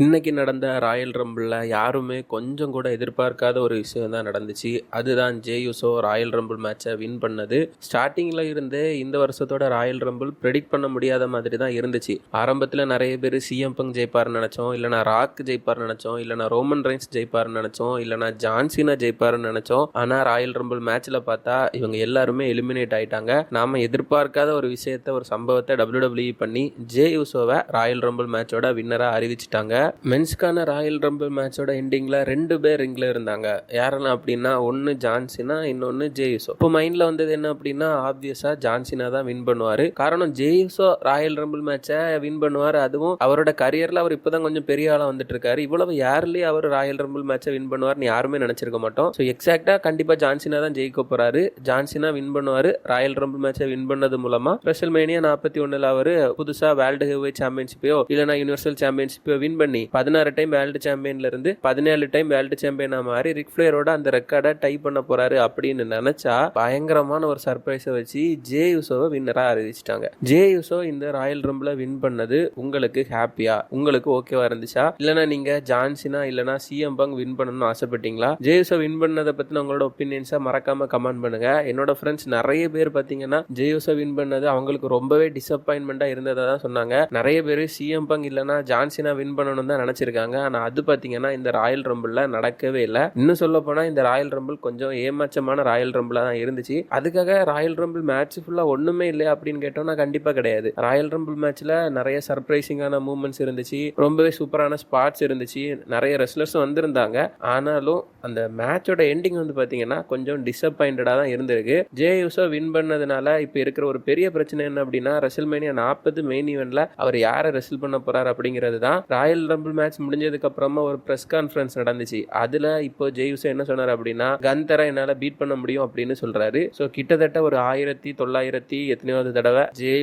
இன்றைக்கி நடந்த ராயல் ரம்பிளில் யாருமே கொஞ்சம் கூட எதிர்பார்க்காத ஒரு விஷயம் தான் நடந்துச்சு. அதுதான் ஜே யூசோ ராயல் ரம்பிள் மேட்சை வின் பண்ணது. ஸ்டார்டிங்கில் இருந்தே இந்த வருஷத்தோட ராயல் ரம்பிள் ப்ரெடிக்ட் பண்ண முடியாத மாதிரி தான் இருந்துச்சு. ஆரம்பத்தில் நிறைய பேர் சிஎம் பங் ஜெயிப்பார்னு நினச்சோம் இல்லைனா ராக் ஜெயிப்பார்னு நினச்சோம் இல்லைனா ரோமன் ரைன்ஸ் ஜெயிப்பார்னு நினச்சோம் இல்லைனா ஜான்சினா ஜெயிப்பார்னு நினச்சோம். ஆனால் ராயல் ரம்பிள் மேட்ச்சில் பார்த்தா இவங்க எல்லாருமே எலிமினேட் ஆயிட்டாங்க. நாம எதிர்பார்க்காத ஒரு விஷயத்த ஒரு சம்பவத்தை WWE பண்ணி ஜே யூசோவை ராயல் ரம்பிள் மேட்சோட வின்னராக அறிவிச்சிட்டாங்க. மென்ஸ்க்கான ராயல் ரம்பிள் மேட்சோட எண்டிங்கில் ரெண்டு பேர் ரிங்கில் இருந்தாங்க. யாரெல்லாம் அப்படின்னா ஒன்று ஜான்சினா இன்னொன்று ஜேயுசோ. இப்போ மைண்டில் வந்தது என்ன அப்படின்னா ஆப்வியஸாக ஜான்சினா தான் வின் பண்ணுவார். காரணம் ஜேயுசோ ராயல் ரம்பிள் மேட்சை வின் பண்ணுவார். அதுவும் அவரோட கரியரில் அவர் இப்போ தான் கொஞ்சம் பெரிய ஆளாக வந்துட்டு இருக்காரு இவ்வளவு யார்லேயே அவர் ராயல் ரம்பிள் மேட்சை வின் பண்ணுவார்னு யாருமே நினச்சிருக்க மாட்டோம். ஸோ எக்ஸாக்டாக கண்டிப்பாக ஜான்சினா தான் ஜெயிக்க போகிறாரு ஜான்சினா வின் பண்ணுவார். ராயல் ரம்பிள் மேட்சை வின் பண்ணது மூலமாக ரெசல்மேனியா நாற்பத்தி ஒன்றில் அவர் புதுசாக வேர்ல்டு ஹெவி சாம்பியன்ஷிப்பையோ இல்லைனா யூனிவர்சல் சாம்பியன்ஷிப்பையோ வின் பண்ணி பதினாறு டைம் வேர்ல்டு சாம்பியன்ல இருந்து பதினேழு டைம் வேர்ல்டு சாம்பியனா மாறி ரிக் ஃபிளேயரோட அந்த ரெக்கார்டை டை பண்ண போறாரு அப்படின்னு நினைச்சா பயங்கரமான ஒரு சர்ப்ரைஸை வச்சு ஜே யூசோவை வின்னரா அறிவிச்சிட்டாங்க. ஜே யூசோ இந்த ராயல் ரம்பில் வின் பண்ணது உங்களுக்கு ஹாப்பியா உங்களுக்கு ஓகேவா இருந்துச்சா? இல்லைனா நீங்க ஜான்சினா இல்லைனா சிஎம் பங் வின் பண்ணணும்னு ஆசைப்பட்டீங்களா? ஜே யூசோ வின் பண்ணதை பத்தின உங்களோட ஒப்பீனியன்ஸா மறக்காம கமெண்ட் பண்ணுங்க. என்னோட ஃப்ரெண்ட்ஸ் நிறைய பேர் பார்த்தீங்கன்னா ஜே யூசோ வின் பண்ணது அவங்களுக்கு ரொம்பவே டிசப்பாயின்மெண்டா இருந்ததை தான் சொன்னாங்க. நிறைய பேர் சிஎம் பங் இல்லைனா ஜான்சினா வின் பண்ணணும் தான் நினச்சிருக்காங்க. ஆனால் அது பார்த்தீங்கன்னா இந்த ராயல் ரம்பிளில் நடக்கவே இல்லை. இன்னும் சொல்ல போனால் இந்த ராயல் ரம்பிள் கொஞ்சம் ஏமாச்சமான ராயல் ரம்பிளாக தான் இருந்துச்சு. அதுக்காக ராயல் ரம்பிள் மேட்ச் ஃபுல்லாக ஒன்றுமே இல்லையா அப்படின்னு கேட்டோம்னா கண்டிப்பாக கிடையாது. ராயல் ரம்பிள் மேட்ச்சில் நிறைய சர்ப்ரைசிங்கான மூமெண்ட்ஸ் இருந்துச்சு. ரொம்பவே சூப்பரான ஸ்பாட்ஸ் இருந்துச்சு. நிறைய ரெஸ்லர்ஸும் வந்திருந்தாங்க. ஆனாலும் அந்த மேட்சோட எண்டிங் வந்து பார்த்தீங்கன்னா கொஞ்சம் டிசப்பாயிண்டடாக தான் இருந்திருக்கு. ஜே யூசோ வின் பண்ணதுனால இப்போ இருக்கிற ஒரு பெரிய பிரச்சனை என்ன அப்படின்னா ரெசில்மேனியா நாற்பது மெயின் ஈவெண்ட்ல அவர் யாரை ரெசில் பண்ண போறார் அப்படிங்கிறது தான். ராயல் ரம்பிள் மேட்ச் முடிஞ்சதுக்கு அப்புறமா ஒரு ப்ரெஸ் கான்ஃபரன்ஸ் நடந்துச்சு. அதுல இப்போ ஜெய் என்ன சொன்னார் அப்படின்னா கந்தரை என்னால பீட் பண்ண முடியும் அப்படின்னு சொல்றாரு. ஸோ கிட்டத்தட்ட ஒரு ஆயிரத்தி தொள்ளாயிரத்தி எத்தனையாவது தடவை ஜே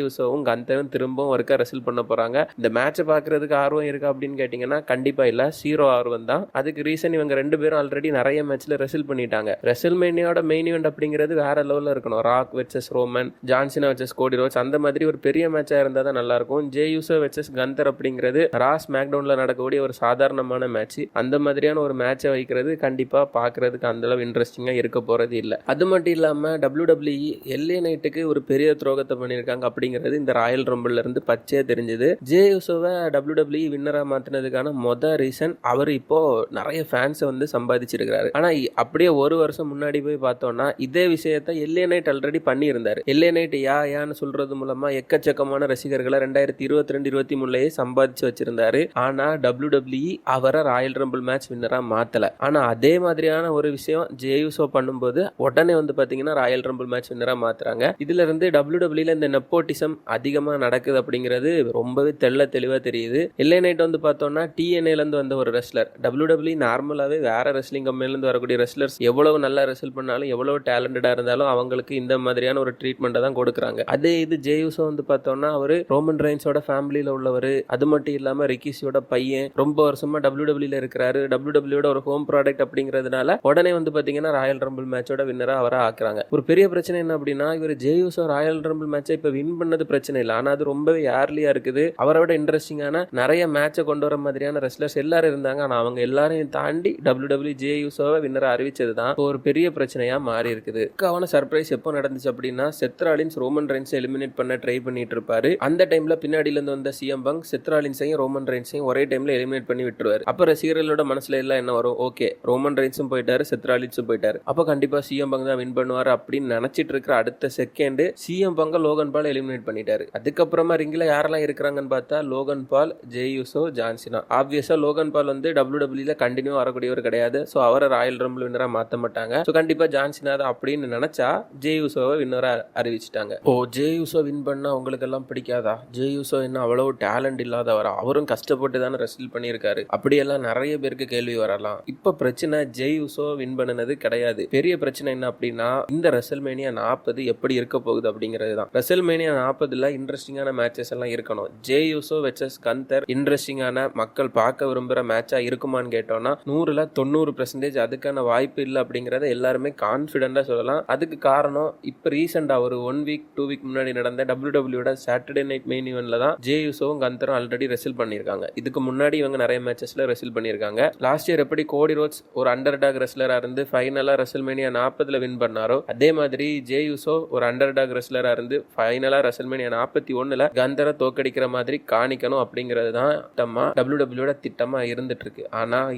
கந்தரும் திரும்பவும் ஒருக்கா ரெசில் பண்ண போறாங்க. இந்த மேட்சை பார்க்கறதுக்கு ஆர்வம் இருக்கா அப்படின்னு கேட்டிங்கன்னா கண்டிப்பா இல்ல. சீரோ ஆர்வம் தான். அதுக்கு ரீசன் இவங்க ரெண்டு பேரும் ஆல்ரெடி நிறைய மேட்ச்ல ரெசில் பண்ணிட்டாங்க. ரெசல்மேனியோட மெயின் இவெண்ட் அப்படிங்கிறது வேற லெவலில் இருக்கணும். Rock versus Roman John Cena versus Cody Rhodes அந்த மாதிரி ஒரு பெரிய மேட்சா இருந்தா தான் நல்லா இருக்கும். ஜே வெர்சஸ் கந்தர் அப்படிங்கிறது ராஸ் மேக்டவுன்ல நடக்கக்கூடிய ஒரு சாதாரணமான மேட்ச் அந்த மாதிரியான ஒரு மேட்சை வைக்கிறது கண்டிப்பாக பார்க்கறதுக்கு அந்தளவு இன்ட்ரெஸ்டிங்காக இருக்க போகிறது இல்லை. அது மட்டும் இல்லாமல் டபிள்யூ டபிள்யூஇ எல்ஏ நைட்டுக்கு ஒரு பெரிய துரோகத்தை பண்ணியிருக்காங்க அப்படிங்கிறது இந்த ராயல் ரம்பிள்லேருந்து பச்சையாக தெரிஞ்சுது. தெரிஞ்சது ஜே யூசோவை டபிள்யூ டபிள்யூஇ வின்னராக மாற்றினதுக்கான மொத ரீசன் அவர் இப்போது நிறைய ஃபேன்ஸை வந்து சம்பாதிச்சிருக்கிறாரு. ஆனால் அப்படியே ஒரு வருஷம் முன்னாடி போய் பார்த்தோம்னா இதே விஷயத்த எல்ஏ நைட் ஆல்ரெடி பண்ணியிருந்தாரு. எல்ஏ நைட் யா யான்னு சொல்கிறது மூலமாக எக்கச்சக்கமான ரசிகர்களை ரெண்டாயிரத்தி இருபத்தி ரெண்டு இருபத்தி மூணுலேயே சம்பாதிச்சு வச்சிருந்தாரு. ஆனால் டபிள்யூ டபிள்யூஇ அவரை ராயல் ரம்பிள் மேட்ச் வின்னராக மாற்றலை ஆனால் அதே மாதிரியான ஒரு விஷயம் ஜேயூசோ பண்ணும்போது உடனே வந்து பார்த்தீங்கன்னா ராயல் ரம்பிள் மேட்ச் வின்னராக மாற்றுறாங்க இதுல இருந்து டபிள்யூ டபிள்யூல இந்த நெப்போட்டிசம் அதிகமாக நடக்குது அப்படிங்கிறது ரொம்பவே தெள்ள தெளிவாக தெரியுது. இல்லை நைட் வந்து பார்த்தோம்னா டிஎன்ஏலேருந்து வந்த ஒரு ரெஸ்லர் டபிள்யூ டபிள்யூ நார்மலாவே வேற ரெஸ்லிங் கம்பெனிலேருந்து வரக்கூடிய ரெஸ்லர்ஸ் எவ்வளவு நல்லா ரெஸ்ல் பண்ணாலும் எவ்வளவு டேலண்டடாக இருந்தாலும் அவங்களுக்கு இந்த மாதிரியான ஒரு ட்ரீட்மெண்ட்டை தான் கொடுக்குறாங்க. அதே இது ஜேயூசோ வந்து பார்த்தோம்னா அவர் ரோமன் ரைன்ஸோட ஃபேமிலியில் உள்ளவர். அது மட்டும் இல்லாமல் ரிக்கிஸியோட பையன் ரொம்ப வருஷமா டபிள்யூ டபிள்யூல இருக்கிறாரு. டபிள்யூ டபிள்யூட ஒரு ஹோம் ப்ராடக்ட் அப்படிங்கிறதுனால உடனே வந்து பாத்தீங்கன்னா ராயல் ரம்பிள் மேட்சோட வின்னரா அவரை ஆக்குறாங்க. ஒரு பெரிய பிரச்சனை என்ன அப்படின்னா இவர் ஜேயூசோ ராயல் ரம்பிள் மேட்சை இப்ப வின் பண்ணது பிரச்சனை இல்லை. ஆனா அது ரொம்பவே ஏர்லியா இருக்குது. அவரை விட இன்ட்ரெஸ்டிங்கான நிறைய மேட்சை கொண்டு வர மாதிரியான ரெஸ்லர்ஸ் எல்லாரும் இருந்தாங்க. ஆனா அவங்க எல்லாரையும் தாண்டி டபிள்யூ டபிள்யூ ஜே யூசோவை வின்னரா அறிவிச்சது தான் ஒரு பெரிய பிரச்சனையா மாறி இருக்குது. அவன சர்ப்ரைஸ் எப்போ நடந்துச்சு அப்படின்னா Seth Rollins Roman Reigns eliminate பண்ண ட்ரை பண்ணிட்டு இருப்பாரு. அந்த டைம்ல பின்னாடியில இருந்து வந்த சிஎம் பங் செத்ராலின்ஸையும் ரோமன் ரைன்ஸையும் ஒரே டைம்ல எலிமினேட் பண்ணி விட்டுருவாரு. அப்ப ரசிகர்களோட மனசுல எல்லாம் என்ன வரும்? ஓகே ரோமன் ரைன்ஸும் போயிட்டாரு செத்ராலிட்ஸும் போயிட்டாரு. அப்ப கண்டிப்பா சிஎம் பங்கு தான் வின் பண்ணுவாரு அப்படின்னு நினைச்சிட்டு இருக்கிற அடுத்த second CM Punk Logan Paul eliminate பண்ணிட்டாரு. அதுக்கப்புறமா ரிங்கில் யாரெல்லாம் இருக்கிறாங்கன்னு பார்த்தா Logan Paul Jey Uso John Cena ஆப்வியஸா லோகன் பால் வந்து டபிள்யூ டபிள்யூல கண்டினியூ வரக்கூடியவர் கிடையாது. ஸோ அவரை ராயல் ரம்பிள் வின்னரா மாத்த மாட்டாங்க. ஸோ கண்டிப்பா ஜான்சினா தான் அப்படின்னு நினைச்சா ஜேயூசோவை வின்னரா அறிவிச்சிட்டாங்க. ஓ ஜேயூசோ வின் பண்ணா உங்களுக்கு எல்லாம் பிடிக்காதா ஜேயூசோ என்ன அவ்வளவு டேலண்ட் இல்லாதவரா? அவரும் கஷ்டப்பட்டு தானே ரெசில் பண்ணியிருக்காரு. அப்படியெல்லாம் நிறைய பேருக்கு கேள்வி வரலாம். இப்போ பிரச்சனை ஜெய்யூசோ வின் பண்ணினது கிடையாது. பெரிய பிரச்சனை என்ன அப்படின்னா இந்த ரெசல்மேனியா நாற்பது எப்படி இருக்க போகுது அப்படிங்கிறது தான் ரெசல்மேனியா நாற்பதுல இன்ட்ரெஸ்டிங்கான மேட்சஸ் எல்லாம் இருக்கணும். ஜேயூசோ வெச்சஸ் கந்தர் இன்ட்ரெஸ்டிங்கான மக்கள் பார்க்க விரும்புகிற மேட்சா இருக்குமான்னு கேட்டோம்னா நூறுல தொண்ணூறு பெர்சன்டேஜ் அதுக்கான வாய்ப்பு இல்லை அப்படிங்கிறத எல்லாருமே கான்பிடண்டா சொல்லலாம். அதுக்கு காரணம் இப்போ ரீசெண்டா ஒரு ஒன் வீக் டூ வீக் முன்னாடி நடந்த டபிள்யூ டபிள்யூட சாட்டர்டே நைட் மெயின் ஈவென்ட்ல தான் ஜே யூசோவும் கந்தரும் ஆல்ரெடி ரெசில் பண்ணியிருக்காங்க. இதுக்கு முன்னாடி இவங்க நிறைய மேட்சஸில் ரெசில் பண்ணியிருக்காங்க. லாஸ்ட் இயர் எப்படி கோடி ரோட்ஸ் ஒரு அண்டர் டாக் ரெஸ்லராக இருந்து ஃபைனலாக ரெசல்மேனியா நாற்பதில் வின் பண்ணாரோ அதே மாதிரி ஜே யூசோ ஒரு அண்டர் டாக் ரெஸ்லராக இருந்து ஃபைனலாக ரெசல்மேனியா நாற்பத்தி ஒன்றில் கந்தரை தோக்கடிக்கிற மாதிரி காணிக்கணும் அப்படிங்கிறது தான் திட்டமாக டபிள்யூ டபிள்யூட திட்டமாக இருந்துட்டு இருக்கு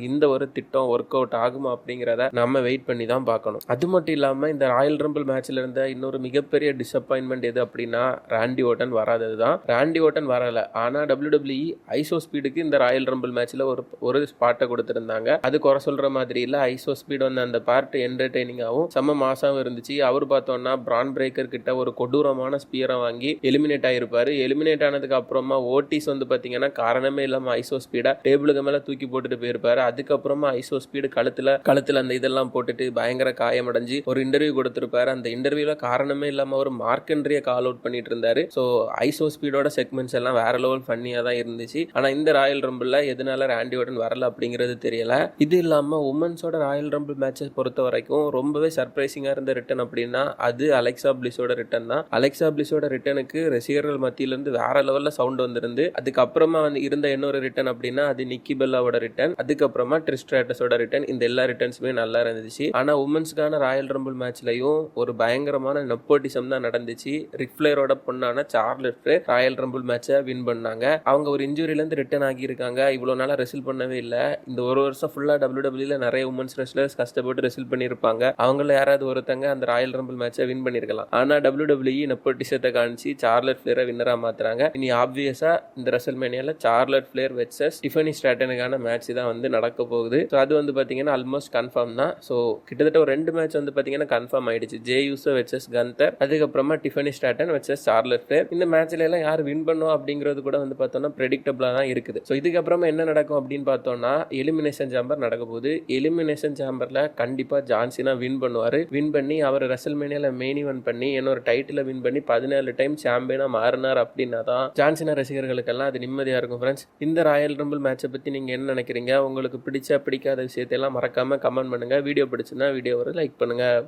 இந்த ஒரு திட்டம் ஒர்க் அவுட் ஆகுமா அப்படிங்கிறத நம்ம வெயிட் பண்ணி தான் பார்க்கணும். அது மட்டும் இல்லாமல் இந்த ராயல் ரம்பிள் மேட்ச்ல இருந்த இன்னொரு மிகப்பெரிய டிசப்பாயின்மெண்ட் எது அப்படின்னா ராண்டி ஓட்டன் வராதது தான் ராண்டி ஓட்டன் வரல ஆனால் டபிள்யூ டபிள்யூ ஐசோ ஸ்பீடுக்கு இந்த ராயல் ரம்பிள் மேட்ச்ல ஒரு ஒரு ஸ்பாட்டை கொடுத்துருந்தாங்க. அது குறை சொல்ற மாதிரி இல்ல. ஐசோ ஸ்பீட் வந்து அந்த பார்ட் என்டர்டைனிங்காகவும் செம்ம மாசாவும் இருந்துச்சு. அவர் பார்த்தோம்னா பிரான் பிரேக்கர் கிட்ட ஒரு கொடூரமான ஸ்பியரை வாங்கி எலிமினேட் ஆயிருப்பாரு. எலிமினேட் ஆனதுக்கு அப்புறமா ஓட்டிஸ் வந்து பாத்தீங்கன்னா காரணமே இல்லாம ஐசோ ஸ்பீடா டேபிளுக்கு மேல தூக்கி போட்டுட்டு போயிருப்பாரு. அதுக்கப்புறமா ஐசோ ஸ்பீடு கழுத்துல கழுத்துல அந்த இதெல்லாம் போட்டுட்டு பயங்கர காயமடைஞ்சு ஒரு இன்டர்வியூ கொடுத்திருப்பாரு. அந்த இன்டர்வியூல காரணமே இல்லாம ஒரு மார்க்கென்ட்ரிய கால் அவுட் பண்ணிட்டு இருந்தாரு. ஸோ ஐசோ ஸ்பீடோட செக்மெண்ட்ஸ் எல்லாம் வேற லெவல் ஃபன்னியா தான் இருந்துச்சு. ஆனா இந்த ராயல் ரம்பிள்ல எதனால ராண்டி உடன் வரல அப்படிங்கிறது தெரியல. இது இல்லாமல் உமன்ஸோட ராயல் ரம்பிள் மேட்சஸ் பொறுத்த வரைக்கும் ரொம்பவே சர்ப்ரைசிங்காக இருந்த ரிட்டன் அப்படின்னா அது அலெக்சா பிளிஸோட ரிட்டன் தான். அலெக்சா பிளிஸோட ரிட்டனுக்கு ரசிகர்கள் மத்தியில இருந்து வேற லெவலில் சவுண்ட் வந்திருந்து அதுக்கப்புறமா வந்து இருந்த இன்னொரு ரிட்டன் அப்படின்னா அது நிக்கி பெல்லாவோட ரிட்டன் அதுக்கப்புறமா ட்ரிஸ்ட்ராட்டஸோட ரிட்டன் இந்த எல்லா ரிட்டர்ன்ஸுமே நல்லா இருந்துச்சு. ஆனால் உமன்ஸ்க்கான ராயல் ரம்பிள் மேட்ச்லையும் ஒரு பயங்கரமான நெப்போட்டிசம் தான் நடந்துச்சு. ரிஃப்ளேரோட பொண்ணான சார்லட் ராயல் ரம்பிள் மேட்சை வின் பண்ணாங்க. அவங்க ஒரு இன்ஜுரியிலேருந்து இருந்து ஆகி ஆகியிருக்காங்க இவ்வளோ நாளாக ரெசில் பண்ணவே இல்லை. இந்த ஒரு வருஷம் ஃபுல்லாக டபிள்யூ டபிள்யூல நிறைய உமன்ஸ் ரெஸ்லர்ஸ் கஷ்டப்பட்டு ரெசில் பண்ணியிருப்பாங்க. அவங்கள யாராவது ஒருத்தங்க அந்த ராயல் ரம்பிள் மேட்சை வின் பண்ணியிருக்கலாம். ஆனால் டபிள்யூ டபிள்யூ நெப்போட்டிசத்தை காணிச்சு சார்லட் ஃபிளேரை வின்னராக மாத்துறாங்க. இனி ஆப்வியஸாக இந்த ரெசல்மேனியால சார்லட் ஃபிளேர் வெச்சஸ் டிஃபனி ஸ்ட்ராட்டனுக்கான மேட்ச் தான் வந்து நடக்க போகுது. ஸோ அது வந்து பார்த்தீங்கன்னா ஆல்மோஸ்ட் கன்ஃபார்ம் தான். ஸோ கிட்டத்தட்ட ஒரு ரெண்டு மேட்ச் வந்து பார்த்தீங்கன்னா கன்ஃபார்ம் ஆயிடுச்சு. ஜே யூசோ வெச்சஸ் கந்தர் அதுக்கப்புறமா Tiffany Stratton versus Charlotte Flair இந்த மேட்ச்ல எல்லாம் யார் வின் பண்ணுவோம் அப்படிங்கிறது கூட வந்து பார்த்தோம்னா ப்ரெடிக்டபிளாக தான் இருக்குது. ஸோ இதுக்கப்புறமா என்ன நடக்கும் அப்படின்னு பார்த்தோம்னா எலிமினேஷன் சாம்பர் நடக்க போகுது எலிமினேஷன் சாம்பரில் கண்டிப்பாக ஜான்சினா வின் பண்ணுவார். வின் பண்ணி அவர் ரெசல்மேனியால மெயின் இவன் பண்ணி என்னோட டைட்டில் வின் பண்ணி பதினேழு டைம் சாம்பியனாக மாறினார் அப்படின்னா தான் ஜான்சினா ரசிகர்களுக்கெல்லாம் அது நிம்மதியாக இருக்கும் ஃப்ரெண்ட்ஸ் இந்த ராயல் ரம்பிள் மேட்சை பற்றி நீங்கள் என்ன நினைக்கிறீங்க? உங்களுக்கு பிடிச்ச பிடிக்காத விஷயத்தையெல்லாம் மறக்காமல் கமெண்ட் பண்ணுங்கள் வீடியோ பிடிச்சுன்னா வீடியோ லைக் பண்ணுங்கள்